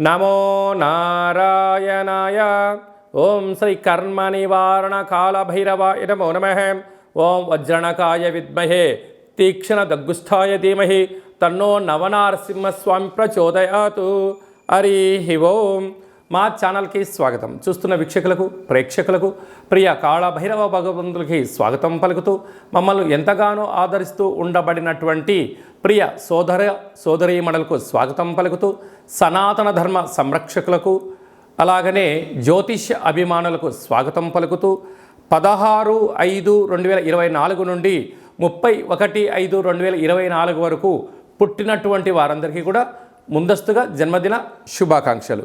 నమో నారాయణాయ. ఓం శ్రీ కర్మ నివారణ కాలభైరవాయ నమో నమ. ఓం వజ్రణకాయ విద్మహే. తీక్షణ దగ్గుస్థాయ ధీమహి. తన్నో నవనారసింహస్వామి ప్రచోదయాతు. హరి ఓం. మా ఛానల్కి స్వాగతం. చూస్తున్న వీక్షకులకు ప్రేక్షకులకు ప్రియ కాళభైరవ భగవంతులకి స్వాగతం పలుకుతూ మమ్మల్ని ఎంతగానో ఆదరిస్తూ ఉండబడినటువంటి ప్రియ సోదర సోదరీమణులకు స్వాగతం పలుకుతూ సనాతన ధర్మ సంరక్షకులకు అలాగనే జ్యోతిష్య అభిమానులకు స్వాగతం పలుకుతూ పదహారు ఐదు రెండు వేల ఇరవై నాలుగు నుండి ముప్పై ఒకటి ఐదు రెండు వేల ఇరవై నాలుగు వరకు పుట్టినటువంటి వారందరికీ కూడా ముందస్తుగా జన్మదిన శుభాకాంక్షలు.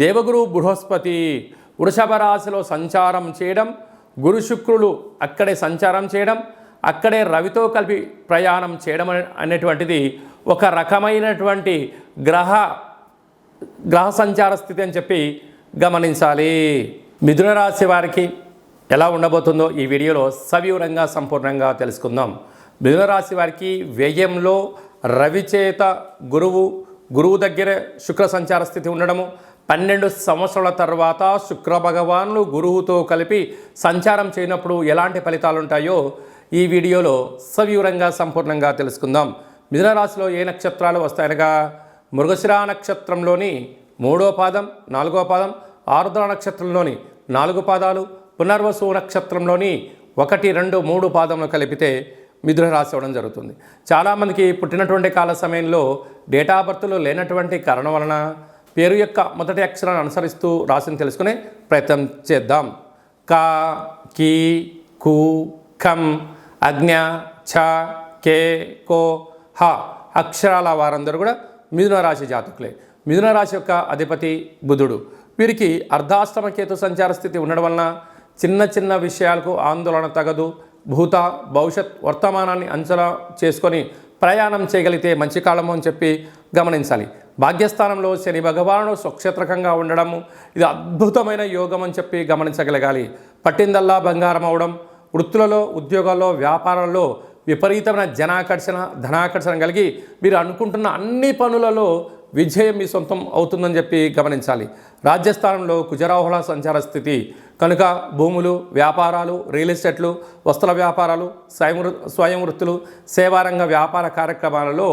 దేవగురు బృహస్పతి వృషభ రాశిలో సంచారం చేయడం గురు శుక్రులు అక్కడే సంచారం చేయడం అక్కడే రవితో కలిపి ప్రయాణం చేయడం అనేటువంటిది ఒక రకమైనటువంటి గ్రహ గ్రహ సంచార స్థితి అని చెప్పి గమనించాలి. మిథున రాశి వారికి ఎలా ఉండబోతుందో ఈ వీడియోలో సవివరంగా సంపూర్ణంగా తెలుసుకుందాం. మిథున రాశి వారికి వ్యయంలో రవి చేత గురువు గురువు దగ్గర శుక్ర సంచార స్థితి ఉండడము పన్నెండు సంవత్సరాల తర్వాత శుక్ర భగవాన్లు గురువుతో కలిపి సంచారం చేయనప్పుడు ఎలాంటి ఫలితాలు ఉంటాయో ఈ వీడియోలో సవివరంగా సంపూర్ణంగా తెలుసుకుందాం. మిథునరాశిలో ఏ నక్షత్రాలు వస్తాయనగా? మృగశిరా నక్షత్రంలోని మూడో పాదం నాలుగో పాదం ఆరుద్ర నక్షత్రంలోని నాలుగు పాదాలు పునర్వసు నక్షత్రంలోని ఒకటి రెండు మూడు పాదములు కలిపితే మిథున రాశి అవ్వడం జరుగుతుంది. చాలామందికి పుట్టినటువంటి కాల సమయంలో డేటా బర్త్లు లేనటువంటి కారణం వలన పేరు యొక్క మొదటి అక్షరాన్ని అనుసరిస్తూ రాశిని తెలుసుకునే ప్రయత్నం చేద్దాం. కా కీ కు ఖం అజ్ఞ ఛ కే కో హ అక్షరాల వారందరూ కూడా మిథున రాశి జాతకులే. మిథున రాశి యొక్క అధిపతి బుధుడు. వీరికి అర్ధాష్టమ కేతు సంచార స్థితి ఉండడం వలన చిన్న చిన్న విషయాలకు ఆందోళన తగదు. భూత భవిష్యత్ వర్తమానాన్ని అంచనా చేసుకొని ప్రయాణం చేయగలిగితే మంచి కాలము అని చెప్పి గమనించాలి. భాగ్యస్థానంలో శని భగవానుడు స్వక్షేత్రకంగా ఉండడము ఇది అద్భుతమైన యోగం అని చెప్పి గమనించగలగాలి. పట్టిందల్లా బంగారం అవడం వృత్తులలో ఉద్యోగాల్లో వ్యాపారాల్లో విపరీతమైన జనాకర్షణ ధనాకర్షణ కలిగి మీరు అనుకుంటున్న అన్ని పనులలో విజయం మీ సొంతం అవుతుందని చెప్పి గమనించాలి. రాజ్యస్థానంలో కుజరాహుల సంచార స్థితి కనుక భూములు వ్యాపారాలు రియల్ ఎస్టేట్లు వస్త్ర వ్యాపారాలు స్వయం వృ- స్వయం వృత్తులు సేవారంగ వ్యాపార కార్యక్రమాలలో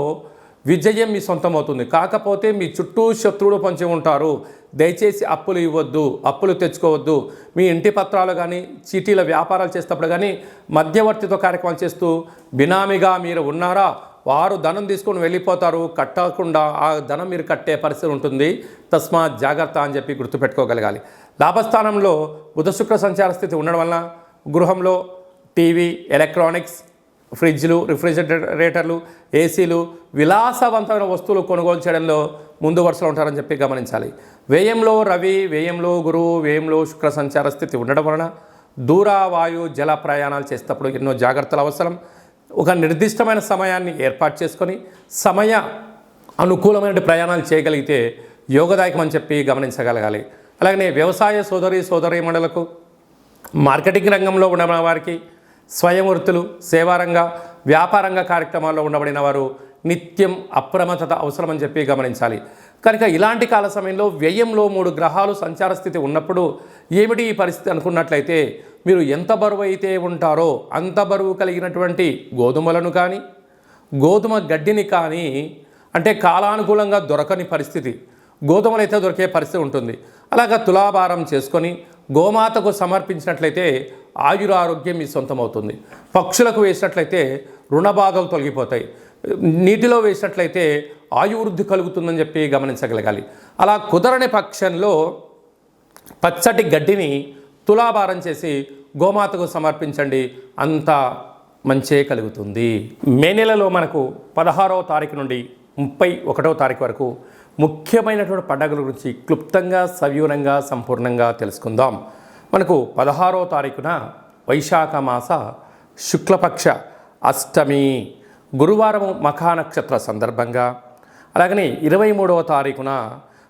విజయం మీ సొంతం అవుతుంది కాకపోతే మీ చుట్టూ శత్రువులు పంచి ఉంటారు. దయచేసి అప్పులు ఇవ్వద్దు అప్పులు తెచ్చుకోవద్దు. మీ ఇంటి పత్రాలు కానీ చీటీల వ్యాపారాలు చేసేటప్పుడు కానీ మధ్యవర్తితో కార్యక్రమాలు చేస్తూ బినామీగా మీరు ఉన్నారా? వారు ధనం తీసుకొని వెళ్ళిపోతారు. కట్టకుండా ఆ ధనం మీరు కట్టే పరిస్థితి ఉంటుంది. తస్మాత్ జాగ్రత్త అని చెప్పి గుర్తుపెట్టుకోగలగాలి. లాభస్థానంలో బుధ శుక్ర సంచార స్థితి ఉండడం వలన గృహంలో టీవీ ఎలక్ట్రానిక్స్ ఫ్రిడ్జ్లు రిఫ్రిజిరేటర్లు ఏసీలు విలాసవంతమైన వస్తువులు కొనుగోలు చేయడంలో ముందు వరుసలో ఉంటారని చెప్పి గమనించాలి. వ్యయంలో రవి వ్యయంలో గురువు వ్యయంలో శుక్ర సంచార స్థితి ఉండడం వలన దూర వాయు జల ప్రయాణాలు చేసేటప్పుడు ఎన్నో జాగ్రత్తలు అవసరం. ఒక నిర్దిష్టమైన సమయాన్ని ఏర్పాటు చేసుకొని సమయ అనుకూలమైన ప్రయాణాలు చేయగలిగితే యోగదాయకం అని చెప్పి గమనించగలగాలి. అలాగనే వ్యవసాయ సోదరి సోదరీమణులకు మార్కెటింగ్ రంగంలో ఉన్న వారికి స్వయం వృత్తులు సేవారంగ వ్యాపారంగ కార్యక్రమాల్లో ఉండబడిన వారు నిత్యం అప్రమత్తత అవసరమని చెప్పి గమనించాలి. కనుక ఇలాంటి కాల సమయంలో వ్యయంలో మూడు గ్రహాలు సంచార స్థితి ఉన్నప్పుడు ఏమిటి ఈ పరిస్థితి అనుకున్నట్లయితే మీరు ఎంత బరువు అయితే ఉంటారో అంత బరువు కలిగినటువంటి గోధుమలను కానీ గోధుమ గడ్డిని కానీ అంటే కాలానుకూలంగా దొరకని పరిస్థితి. గోధుమలు అయితే దొరికే పరిస్థితి ఉంటుంది. అలాగా తులాభారం చేసుకొని గోమాతకు సమర్పించినట్లయితే ఆయురారోగ్యం మీ సొంతమవుతుంది. పక్షులకు వేసినట్లయితే రుణబాధలు తొలగిపోతాయి. నీటిలో వేసినట్లయితే ఆయువృద్ధి కలుగుతుందని చెప్పి గమనించగలగాలి. అలా కుదరని పక్షంలో పచ్చటి గడ్డిని తులాభారం చేసి గోమాతకు సమర్పించండి. అంత మంచే కలుగుతుంది. మే నెలలో మనకు పదహారవ తారీఖు నుండి ముప్పై ఒకటవ తారీఖు వరకు ముఖ్యమైనటువంటి పండగల గురించి క్లుప్తంగా సవివరంగా సంపూర్ణంగా తెలుసుకుందాం. మనకు పదహారవ తారీఖున వైశాఖ మాస శుక్లపక్ష అష్టమి. గురువారం మఖా నక్షత్ర సందర్భంగా అలాగనే ఇరవై మూడవ తారీఖున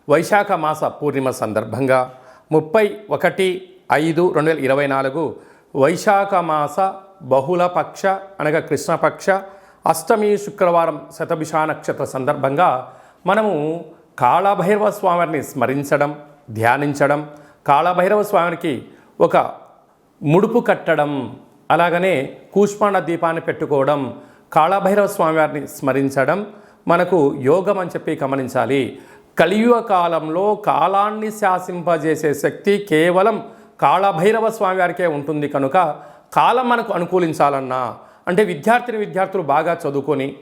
వైశాఖ మాస పూర్ణిమ సందర్భంగా ముప్పై ఒకటి ఐదు రెండు వేల ఇరవై నాలుగు వైశాఖ మాస బహుళపక్ష అనగా కృష్ణపక్ష అష్టమి శుక్రవారం శతభిషా నక్షత్ర సందర్భంగా మనము కాళభైరవ స్వామిని స్మరించడం ధ్యానించడం కాళభైరవ స్వామికి ఒక ముడుపు కట్టడం అలాగనే కూష్మాండ దీపాన్ని పెట్టుకోవడం కాళభైరవ స్వామివారిని స్మరించడం మనకు యోగం అని చెప్పి గమనించాలి. కలియుగ కాలంలో కాలాన్ని శాసింపజేసే శక్తి కేవలం కాళభైరవ స్వామివారికే ఉంటుంది కనుక కాలం మనకు అనుకూలించాలన్నా అంటే విద్యార్థిని విద్యార్థులు బాగా చదువుకొని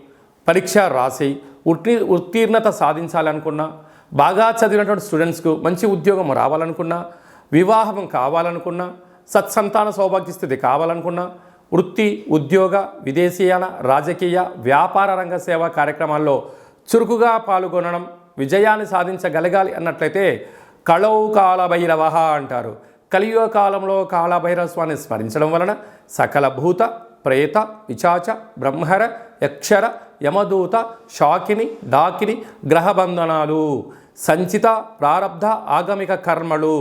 పరీక్ష రాసి ఉత్తీ ఉత్తీర్ణత సాధించాలనుకున్నా బాగా చదివినటువంటి స్టూడెంట్స్కు మంచి ఉద్యోగం రావాలనుకున్నా వివాహం కావాలనుకున్నా సత్సంతాన సౌభాగ్య స్థితి కావాలనుకున్నా వృత్తి ఉద్యోగ విదేశీయాన రాజకీయ వ్యాపార రంగ సేవా కార్యక్రమాల్లో చురుకుగా పాల్గొనడం విజయాన్ని సాధించగలగాలి అన్నట్లయితే కళౌ కాలభైరవ అంటారు. కలియుగ కాలంలో కాలభైరవ స్వామిని స్మరించడం వలన సకల భూత ప్రేత విచాచ బ్రహ్మర యక్షర యమదూత షాకిని డాకిని గ్రహబంధనాలు సంచిత ప్రారబ్ధ ఆగమిక కర్మలు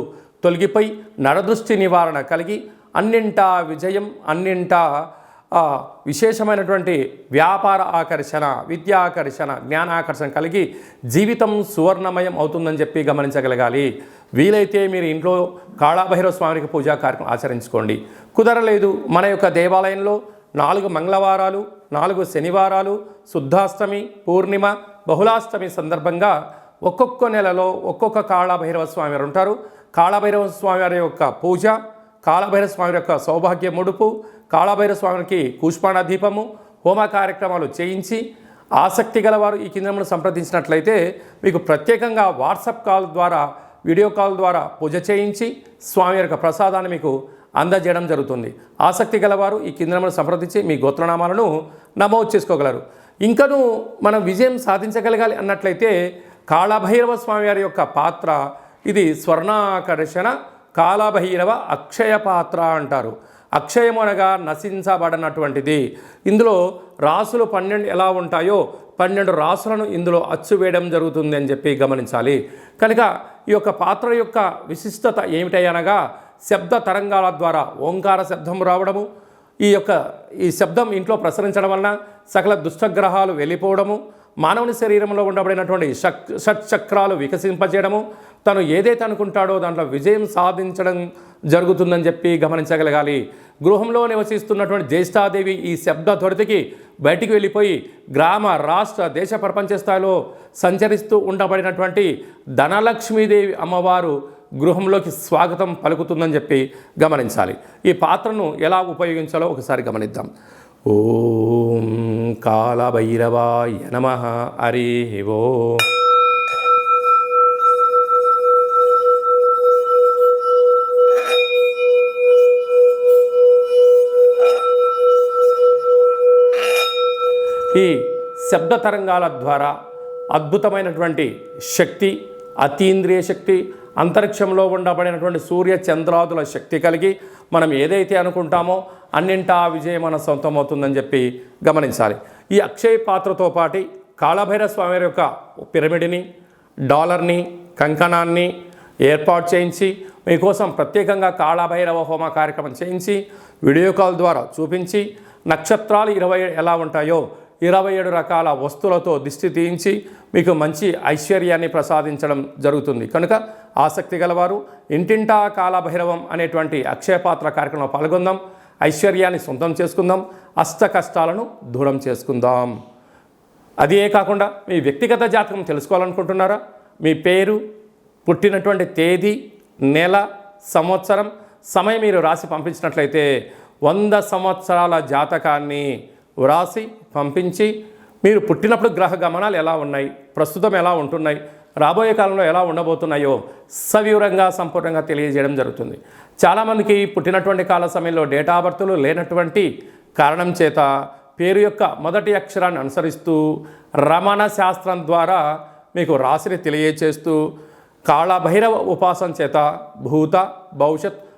తొలగిపోయి నరదృష్టి నివారణ కలిగి అన్నింటా విజయం అన్నింటా విశేషమైనటువంటి వ్యాపార ఆకర్షణ విద్యా ఆకర్షణ జ్ఞానాకర్షణ కలిగి జీవితం సువర్ణమయం అవుతుందని చెప్పి గమనించగలగాలి. వీలైతే మీరు ఇంట్లో కాళాభైరవ స్వామికి పూజా కార్యక్రమం ఆచరించుకోండి. కుదరలేదు మన యొక్క దేవాలయంలో నాలుగు మంగళవారాలు నాలుగు శనివారాలు శుద్ధాష్టమి పూర్ణిమ బహుళాష్టమి సందర్భంగా ఒక్కొక్క నెలలో ఒక్కొక్క కాళభైరవ స్వామి వారు ఉంటారు. కాళభైరవ స్వామి వారి యొక్క పూజ కాళభైరవ స్వామి యొక్క సౌభాగ్య ముడుపు కాళభైరవ స్వామికి కూష్పాణ దీపము హోమ కార్యక్రమాలు చేయించి ఆసక్తి గలవారు ఈ కేంద్రంలో సంప్రదించినట్లయితే మీకు ప్రత్యేకంగా వాట్సాప్ కాల్ ద్వారా వీడియో కాల్ ద్వారా పూజ చేయించి స్వామి యొక్క ప్రసాదాన్ని మీకు అందజేయడం జరుగుతుంది. ఆసక్తి గలవారు ఈ కేంద్రంలో సంప్రదించి మీ గోత్రనామాలను నమోదు చేసుకోగలరు. ఇంకనూ మనం విజయం సాధించగలగాలి అన్నట్లయితే కాళభైరవ స్వామివారి యొక్క పాత్ర ఇది స్వర్ణాకర్షణ కాళభైరవ అక్షయ పాత్ర అంటారు. అక్షయమునగా నశించబడనటువంటిది. ఇందులో రాసులు పన్నెండు ఎలా ఉంటాయో పన్నెండు రాసులను ఇందులో అచ్చు వేయడం జరుగుతుంది అని చెప్పి గమనించాలి. కనుక ఈ యొక్క పాత్ర యొక్క విశిష్టత ఏమిటనగా శబ్ద తరంగాల ద్వారా ఓంకార శబ్దం రావడము ఈ యొక్క ఈ శబ్దం ఇంట్లో ప్రసరించడం వలన సకల దుష్టగ్రహాలు వెళ్ళిపోవడము మానవుని శరీరంలో ఉండబడినటువంటి షక్ షట్చక్రాలు వికసింపజేయడము తను ఏదైతే అనుకుంటాడో దాంట్లో విజయం సాధించడం జరుగుతుందని చెప్పి గమనించగలగాలి. గృహంలో నివసిస్తున్నటువంటి జ్యేష్ఠాదేవి ఈ శబ్ద త్వరితకి బయటికి వెళ్ళిపోయి గ్రామ రాష్ట్ర దేశ ప్రపంచ స్థాయిలో సంచరిస్తూ ఉండబడినటువంటి ధనలక్ష్మీదేవి అమ్మవారు గృహంలోకి స్వాగతం పలుకుతుందని చెప్పి గమనించాలి. ఈ పాత్రను ఎలా ఉపయోగించాలో ఒకసారి గమనిద్దాం. ఓం కాలభైరవాయ నమ. హరి ఓ. ఈ శబ్ద తరంగాల ద్వారా అద్భుతమైనటువంటి శక్తి అతీంద్రియ శక్తి అంతరిక్షంలో ఉండబడినటువంటి సూర్య చంద్రాదుల శక్తి కలిగి మనం ఏదైతే అనుకుంటామో అన్నింటా విజయం మన సొంతమవుతుందని చెప్పి గమనించాలి. ఈ అక్షయ పాత్రతో పాటి కాళభైర స్వామి యొక్క పిరమిడ్ని డాలర్ని కంకణాన్ని ఏర్పాటు చేయించి మీకోసం ప్రత్యేకంగా కాళభైరవ హోమ కార్యక్రమం చేయించి వీడియో కాల్ ద్వారా చూపించి నక్షత్రాలు ఇరవై ఎలా ఉంటాయో ఇరవై ఏడు రకాల వస్తువులతో దిష్టి తీయించి మీకు మంచి ఐశ్వర్యాన్ని ప్రసాదించడం జరుగుతుంది. కనుక ఆసక్తి గలవారు ఇంటింటా కాలభైరవం అనేటువంటి అక్షయపాత్ర కార్యక్రమంలో పాల్గొందాం. ఐశ్వర్యాన్ని సొంతం చేసుకుందాం. అష్ట కష్టాలను దూరం చేసుకుందాం. అదే కాకుండా మీ వ్యక్తిగత జాతకం తెలుసుకోవాలనుకుంటున్నారా? మీ పేరు పుట్టినటువంటి తేదీ నెల సంవత్సరం సమయం మీరు రాసి పంపించినట్లయితే వంద సంవత్సరాల జాతకాన్ని వ్రాసి పంపించి మీరు పుట్టినప్పుడు గ్రహ గమనాలు ఎలా ఉన్నాయి? ప్రస్తుతం ఎలా ఉంటున్నాయి? రాబోయే కాలంలో ఎలా ఉండబోతున్నాయో సవివరంగా సంపూర్ణంగా తెలియజేయడం జరుగుతుంది. చాలామందికి పుట్టినటువంటి కాల సమయంలో డేటా బర్తులు లేనటువంటి కారణం చేత పేరు యొక్క మొదటి అక్షరాన్ని అనుసరిస్తూ రమణ శాస్త్రం ద్వారా మీకు రాశిని తెలియచేస్తూ కాళభైరవ ఉపాసన చేత భూత భవిష్యత్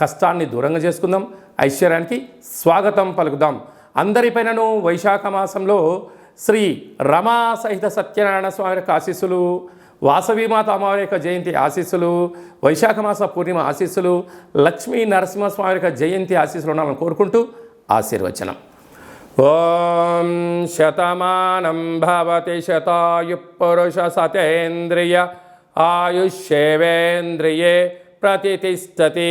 కష్టాన్ని దూరంగా చేసుకుందాం. ఐశ్వర్యానికి స్వాగతం పలుకుదాం. అందరిపైనను వైశాఖ మాసంలో శ్రీ రమా సహిత సత్యనారాయణ స్వామి యొక్క ఆశీస్సులు వాసవీమాత అమ్మవారి యొక్క జయంతి ఆశీస్సులు వైశాఖ మాస పూర్ణిమ ఆశీస్సులు లక్ష్మీ నరసింహస్వామి యొక్క జయంతి ఆశీస్సులు ఉండాలని కోరుకుంటూ ఆశీర్వచనం. ఓం శతమానం భవతి శతాయు పురుష సతేంద్రియ ఆయుష్యేవేంద్రియే ప్రతిష్టతి